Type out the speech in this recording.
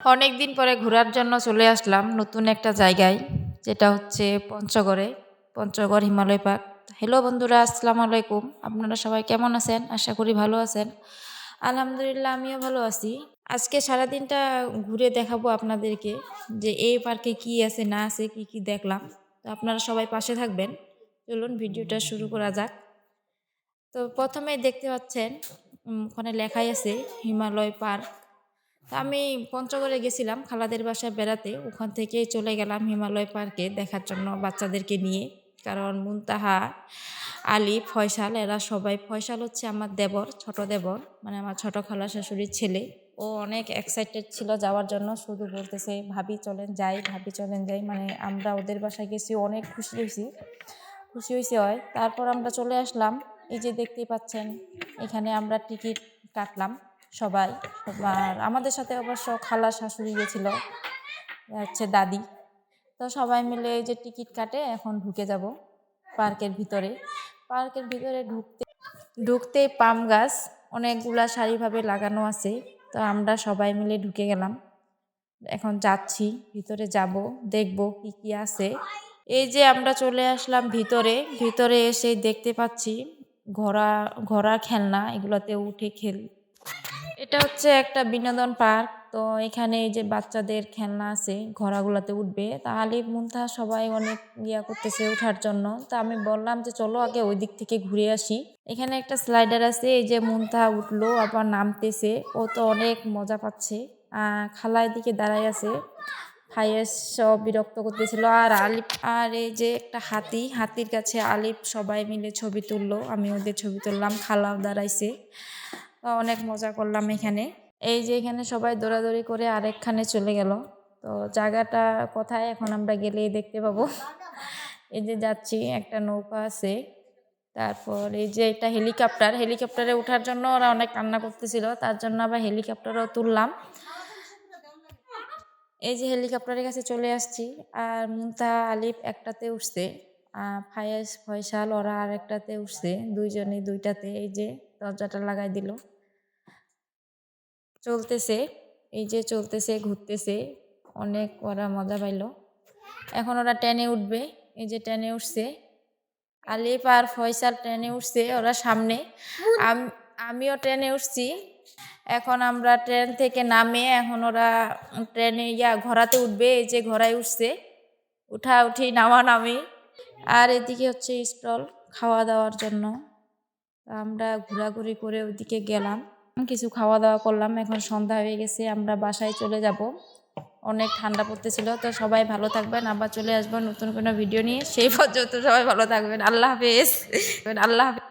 অনেক দিন পরে ঘোরার জন্য চলে আসলাম নতুন একটা জায়গায়, যেটা হচ্ছে পঞ্চগড়ে, পঞ্চগড় হিমালয় পার্ক। হ্যালো বন্ধুরা, আসসালামু আলাইকুম। আপনারা সবাই কেমন আছেন? আশা করি ভালো আছেন। আলহামদুলিল্লাহ, আমিও ভালো আছি। আজকে সারাদিনটা ঘুরে দেখাবো আপনাদেরকে যে এই পার্কে কি আছে, না আছে, কি কি দেখলাম। তো আপনারা সবাই পাশে থাকবেন। চলুন ভিডিওটা শুরু করা যাক। তো প্রথমে দেখতে পাচ্ছেন ওখানে লেখাই আছে হিমালয় পার্ক। তো আমি পঞ্চগড়ে গেছিলাম খালাদের বাসায় বেড়াতে। ওখান থেকে চলে গেলাম হিমালয় পার্কে দেখার জন্য বাচ্চাদেরকে নিয়ে। কারণ মুনতাহা, আলী, ফয়সাল, এরা সবাই, ফয়সাল হচ্ছে আমার দেবর, ছোট দেবর মানে আমার ছোট খালা শাশুড়ির ছেলে। ও অনেক এক্সাইটেড ছিল যাওয়ার জন্য, শুধু বলতেছে, ভাবি চলেন, যাই, ভাবি চলেন, যাই। মানে আমরা ওদের বাসায় গেছি, অনেক খুশি হয়েছি, খুশি হয়েছে হয়। তারপর আমরা চলে আসলাম, এই যে দেখতেই পাচ্ছেন, এখানে আমরা টিকিট কাটলাম। সবাই। আর আমাদের সাথে অবশ্য খালা শাশুড়ি গেছিল হচ্ছে দাদি। তো সবাই মিলে এই যে টিকিট কাটে, এখন ঢুকে যাব পার্কের ভিতরে। পার্কের ভিতরে ঢুকতে ঢুকতেই পাম গাছ, অনেকগুলা সারিভাবে লাগানো আছে। তো আমরা সবাই মিলে ঢুকে গেলাম। এখন যাচ্ছি, ভিতরে যাব, দেখব কি কি আছে। এই যে আমরা চলে আসলাম ভিতরে ভিতরে এসে দেখতে পাচ্ছি ঘোড়া ঘোড়া খেলনা, এগুলোতে উঠে খেল এটা হচ্ছে একটা বিনোদন পার্ক। তো এখানে এই যে বাচ্চাদের খেলনা আছে, ঘোড়াগুলোতে উঠবে। তাহলে মুন্থা সবাই অনেক ইয়া করতেছে ওঠার জন্য। তো আমি বললাম যে, চলো আগে ওই দিক থেকে ঘুরে আসি। এখানে একটা স্লাইডার আছে, এই যে মুন্থা উঠল, আবার নামতেছে। ও তো অনেক মজা পাচ্ছে। আহ খালার দিকে দাঁড়ায় আছে। ভাইয়ের সব বিরক্ত করতেছিল। আর আলিফ, আর এই যে একটা হাতি, হাতির কাছে আলিফ সবাই মিলে ছবি তুললো। আমি ওদের ছবি তুললাম, খালাও দাঁড়াইছে। তো অনেক মজা করলাম এখানে। এই যে এখানে সবাই দৌড়াদৌড়ি করে আরেকখানে চলে গেল। তো জায়গাটা কোথায় এখন আমরা গেলেই দেখতে পাবো। এই যে যাচ্ছি, একটা নৌকা আছে। তারপর এই যে একটা হেলিকপ্টার, হেলিকপ্টারে ওঠার জন্য ওরা অনেক কান্না করতেছিল, তার জন্য আবার হেলিকপ্টারও তুললাম। এই যে হেলিকপ্টারের কাছে চলে আসছি, আর মুন্তা আলিফ একটাতে উঠছে। ফায়েজ ফয়সাল, ওরা আর একটাতে উঠছে, দুইজনে দুইটাতে, এই যে দরজাটা লাগাই দিল। চলতেছে, এই যে চলতেছে, ঘুরতেছে, অনেক ওরা মজা পাইল। এখন ওরা ট্রেনে উঠবে, এই যে ট্রেনে উঠছে। আলিফ আর ফয়সাল ট্রেনে উঠছে, ওরা সামনে। আমিও ট্রেনে উঠছি। এখন আমরা ট্রেন থেকে নামে, এখন ওরা ট্রেনে ইয়া ঘোড়াতে উঠবে, এই যে ঘোড়ায় উঠছে। উঠা উঠি নামা নামি আর এদিকে হচ্ছে স্টল খাওয়া দাওয়ার জন্য। আমরা ঘোরাঘুরি করে ওদিকে গেলাম। কিছু খাওয়া দাওয়া করলাম। এখন সন্ধ্যা হয়ে গেছে, আমরা বাসায় চলে যাব। অনেক ঠান্ডা পড়তেছিল, তো সবাই ভালো থাকবেন। আবার চলে আসবেন নতুন কোনো ভিডিও নিয়ে। সেই পর্যন্ত সবাই ভালো থাকবেন। আল্লাহ হাফেজ। আল্লাহ হাফেজ।